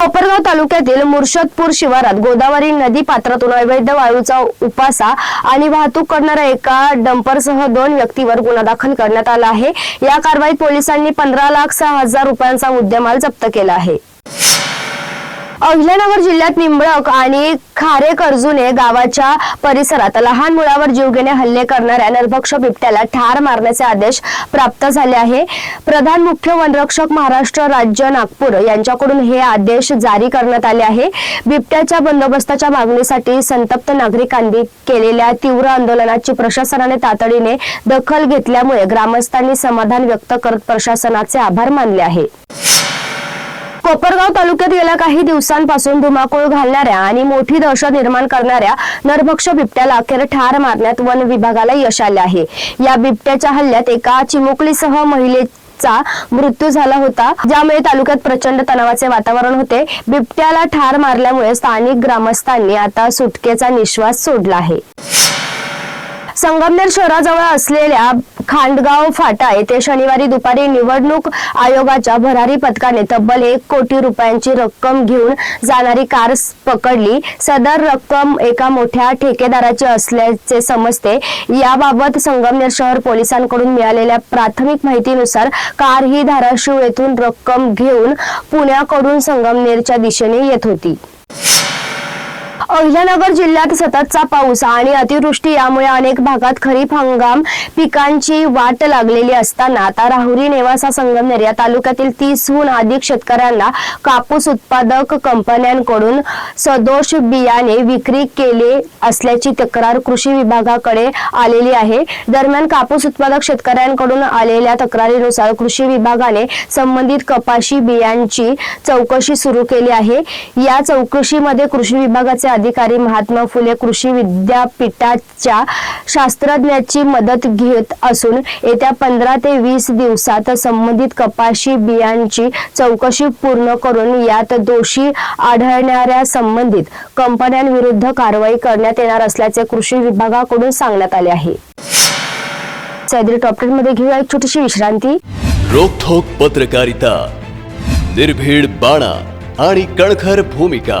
कोपरगाव तालुक्यातील मुर्शदपूर शिवारात गोदावरी नदी पात्रातून अवैध वायूचा उपासा आणि वाहतूक करणाऱ्या एका डंपरसह दोन व्यक्तीवर गुन्हा दाखल करण्यात आला आहे. या कारवाईत पोलिसांनी पंधरा लाख सहा हजार रुपयांचा मुद्देमाल जप्त केला आहे. अहिल्यानगर जिल्ह्यात निंबळक आणि खारे कर्जुने गावाच्या परिसरात लहान मुलावर जीवघेणे हल्ले करणाऱ्या नरभक्ष बिबट्याला ठार मारण्याचे आदेश प्राप्त झाले आहे. प्रधान मुख्य वनरक्षक महाराष्ट्र राज्य नागपूर यांच्याकडून हे आदेश जारी करण्यात आले आहे. बिबट्याच्या बंदोबस्ताच्या मागणीसाठी संतप्त नागरिकांनी केलेल्या तीव्र आंदोलनाची प्रशासनाने तातडीने दखल घेतल्यामुळे ग्रामस्थांनी समाधान व्यक्त करत प्रशासनाचे आभार मानले आहे. कोपरगाव तालुक्यात गेल्या काही दिवसांपासून धुमाकूळ घालणाऱ्या आणि मोठी दहशत निर्माण करणाऱ्या नरभक्ष बिबट्याला अखेर ठार मारण्यात वन विभागाला यश आले आहे. या बिबट्याच्या हल्ल्यात एका चिमुकलीसह महिलेचा मृत्यू झाला होता. ज्यामुळे तालुक्यात प्रचंड तणावाचे वातावरण होते. बिबट्याला ठार मारल्यामुळे स्थानिक ग्रामस्थांनी आता सुटकेचा निश्वास सोडला आहे. संगमनेर शहराजवळ असलेल्या खांडगाव फाटा येथे शनिवारी दुपारी निवडणूक आयोगाच्या भरारी पथकाने तब्बल एक कोटी रुपयांची रक्कम घेऊन जाणारी कार पकडली. सदर रक्कम एका मोठ्या ठेकेदाराची असल्याचे समजते. याबाबत संगमनेर शहर पोलिसांकडून मिळालेल्या प्राथमिक माहितीनुसार कार ही धाराशिव येथून रक्कम घेऊन पुण्याकडून संगमनेरच्या दिशेने येत होती. अहिल्यानगर जिल्ह्यात सततचा पाऊस आणि अतिवृष्टी यामुळे अनेक भागात खरीप हंगाम पिकांची वाट लागलेली असताना आता राहुरी नेवासा संगमनेर या तालुक्यातील तीसहून अधिक शेतकऱ्यांना कापूस उत्पादक कंपन्यांकडून सदोष बियाणे विक्री केले असल्याची तक्रार कृषी विभागाकडे आलेली आहे. दरम्यान कापूस उत्पादक शेतकऱ्यांकडून आलेल्या तक्रारीनुसार कृषी विभागाने संबंधित कपाशी बियांची चौकशी सुरू केली आहे. या चौकशीमध्ये कृषी विभागाचे अधिकारी महात्मा फुले कृषी विद्यापीठाच्या शास्त्रज्ञाची मदत घेत असून येत्या पंधरा ते वीस दिवसात संबंधित कपाशी बियांची चौकशी पूर्ण करून यात दोषी आढळणाऱ्या संबंधित कंपन्यांविरुद्ध कारवाई करण्यात येणार असल्याचे कृषी विभागाकडून सांगण्यात आले आहे. सैद्री टॉपमध्ये घेऊया एक छोटीशी विश्रांती. रोखोक पत्रकारिता निर्भीड बाणा आणि कणखर भूमिका.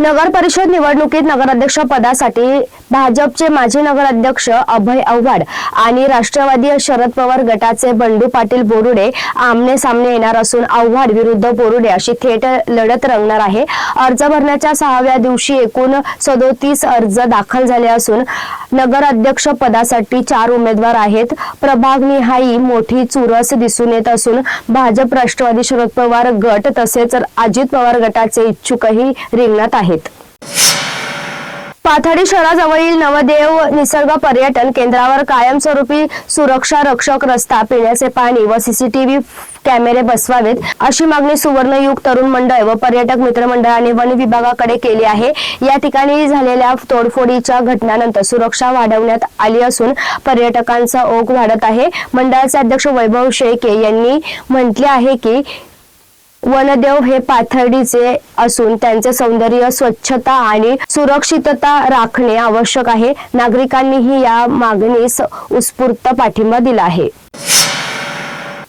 नगर परिषद निवडणुकीत नगराध्यक्ष पदासाठी भाजपचे माजी नगराध्यक्ष अभय आव्हाड आणि राष्ट्रवादी शरद पवार गटाचे बंडू पाटील बोरुडे आमने सामने येणार असून आव्हाड विरुद्ध बोरुडे अशी थेट लढत रंगणार आहे. अर्ज भरण्याच्या सहाव्या दिवशी एकूण सदोतीस अर्ज दाखल झाले असून नगराध्यक्ष पदासाठी चार उमेदवार आहेत. प्रभाग निहाई मोठी चुरस दिसून येत असून भाजप राष्ट्रवादी शरद पवार गट तसेच अजित पवार गटाचे इच्छुकही रिंगणात आहेत. पाथर्डी शहराजवळील नवदेव निसर्ग पर्यटन केंद्रावर कायमस्वरूपी सुरक्षा रक्षक रस्ता पिण्याचे पाणी व सीसीटीव्ही कॅमेरे बसवावेत अशी मागणी सुवर्णयुग तरुण मंडळ व पर्यटक मित्रमंडळाने वन विभागाकडे केली आहे. या ठिकाणी झालेल्या तोडफोडीच्या घटनानंतर सुरक्षा वाढवण्यात आली असून पर्यटकांचा ओघ वाढत आहे. मंडळाचे अध्यक्ष वैभव शेळके यांनी म्हटले आहे की वनदेव हे पाथर्डीचे असून त्यांचे सौंदर्य स्वच्छता आणि सुरक्षितता राखणे आवश्यक आहे. नागरिकांनीही या मागणीस उत्स्फूर्त पाठिंबा दिला आहे.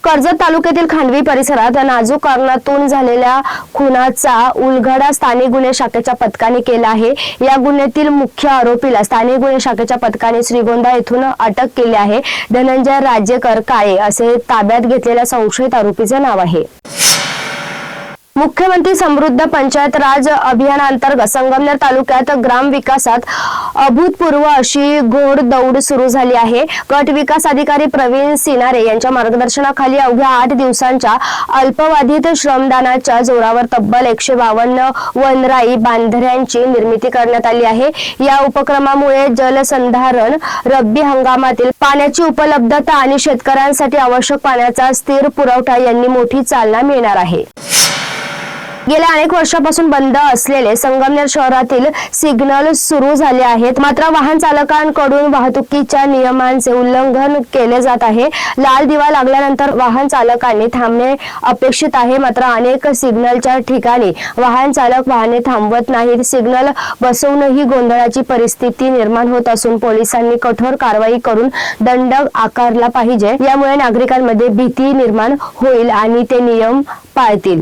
कर्जत तालुक्यातील खांडवी परिसरात नाजूक कारणातून झालेल्या खुनाचा उलगडा स्थानिक गुन्हे शाखेच्या पथकाने केला आहे. या गुन्ह्यातील मुख्य आरोपीला स्थानिक गुन्हे शाखेच्या पथकाने श्रीगोंदा येथून अटक केली आहे. धनंजय राजेकर काळे असे ताब्यात घेतलेल्या संशयित आरोपीचे नाव आहे. मुख्यमंत्री समृद्ध पंचायत राज अभियानांतर्गत संगमनेर तालुक्यात ग्राम विकासात अभूतपूर्व अशी घोड दौड सुरू झाली आहे. गट विकास अधिकारी प्रवीण सिनारे यांच्या मार्गदर्शनाखाली अवघ्या आठ दिवसांच्या अल्पवाधित श्रमदानाच्या जोरावर तब्बल एकशे बावन्न वनराई बांधऱ्यांची निर्मिती करण्यात आली आहे. या उपक्रमामुळे जलसंधारण रब्बी हंगामातील पाण्याची उपलब्धता आणि शेतकऱ्यांसाठी आवश्यक पाण्याचा स्थिर पुरवठा यांनी मोठी चालना मिळणार आहे. गेल्या अनेक वर्षापासून बंद असलेले संगमनेर शहरातील सिग्नल सुरू झाले आहेत. मात्र वाहन चालकांकडून वाहतुकीच्या नियमांचे उल्लंघन केले जात आहे. लाल दिवा लागल्यानंतर वाहन चालकांनी थांबणे अपेक्षित आहे. मात्र अनेक सिग्नलच्या ठिकाणी वाहन चालक वाहने थांबवत नाहीत. सिग्नल बसवूनही गोंधळाची परिस्थिती निर्माण होत असून पोलिसांनी कठोर कारवाई करून दंड आकारला पाहिजे. यामुळे नागरिकांमध्ये भीती निर्माण होईल आणि ते नियम पाळतील.